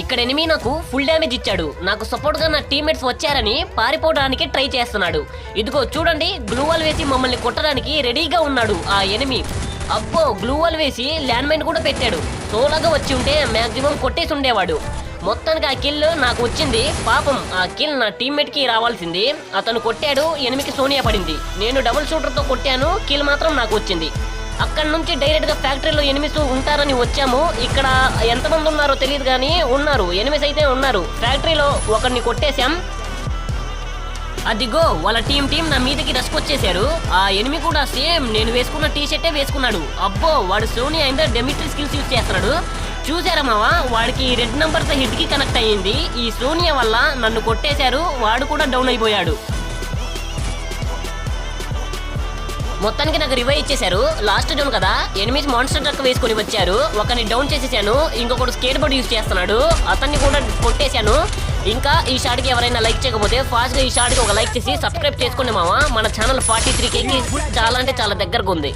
ఇక్కడ ఎనిమి నాకు full damage ఇచ్చాడు. నాకు సపోర్ట్గా నా టీమ్మేట్స్ వచ్చారని పారిపోవడానికి ట్రై చేస్తున్నాడు. ఇదిగో చూడండి గ్లూవల్ వేసి మమ్మల్ని కొట్టడానికి రెడీగా ఉన్నాడు ఆ ఎనిమి అబ్బో గ్లూవల్ వేసి ల్యాండ్ మైన్ కూడా పెట్టాడు. సోలాగా వచ్చి ఉంటే మాక్సిమం కొట్టేసి ఉండేవాడు. మొత్తానికి ఆ కిల్ నాకు వచ్చింది. పాపం ఆ కిల్ నా టీమ్మేట్కి రావాల్సింది. అతను కొట్టాడు ఎనిమికి సోనియా పడింది నేను డబుల్ షూటర్తో కొట్టాను కిల్ మాత్రం నాకు వచ్చింది. అక్కడ నుంచి డైరెక్ట్గా ఫ్యాక్టరీలో ఎనిమిస్ ఉంటారని వచ్చాము. ఇక్కడ ఎంతమంది ఉన్నారో తెలియదు కానీ ఉన్నారు. ఎనిమిస్ అయితే ఉన్నారు. ఫ్యాక్టరీలో ఒకరిని కొట్టేశాం. అదిగో వాళ్ళ టీం టీం నా మీదకి వచ్చేసారు ఆ ఎనిమి కూడా సేమ్ నేను వేసుకున్న టీ షర్టే వేసుకున్నాడు. అబ్బో వాడు సోనీ అయిన డెమిట్రీ స్కిల్స్ యూజ్ చేస్తున్నాడు. చూసారా మావా వాడికి రెడ్ నంబర్తో హిట్కి కనెక్ట్ అయ్యింది. ఈ సోనియా వల్ల నన్ను కొట్టేశారు వాడు కూడా డౌన్ అయిపోయాడు. మొత్తానికి నాకు రివైవ్ ఇచ్చేశారు. లాస్ట్ జోన్ కదా. ఎనిమిది మాన్స్టర్ ట్రక్ వేసుకొని వచ్చారు. ఒకరిని డౌన్ చేసేసాను. ఇంకొకటి స్కేట్ బోర్డ్ యూజ్ చేస్తున్నాడు. అతన్ని కూడా కొట్టేశాను. ఇంకా ఈ షాట్కి ఎవరైనా లైక్ చేయకపోతే ఫాస్ట్గా ఈ షాట్కి ఒక లైక్ చేసి సబ్స్క్రైబ్ చేసుకోండి మామ మన ఛానల్ ఫార్టీ త్రీ కేకి చాలా అంటే చాలా దగ్గరకు ఉంది.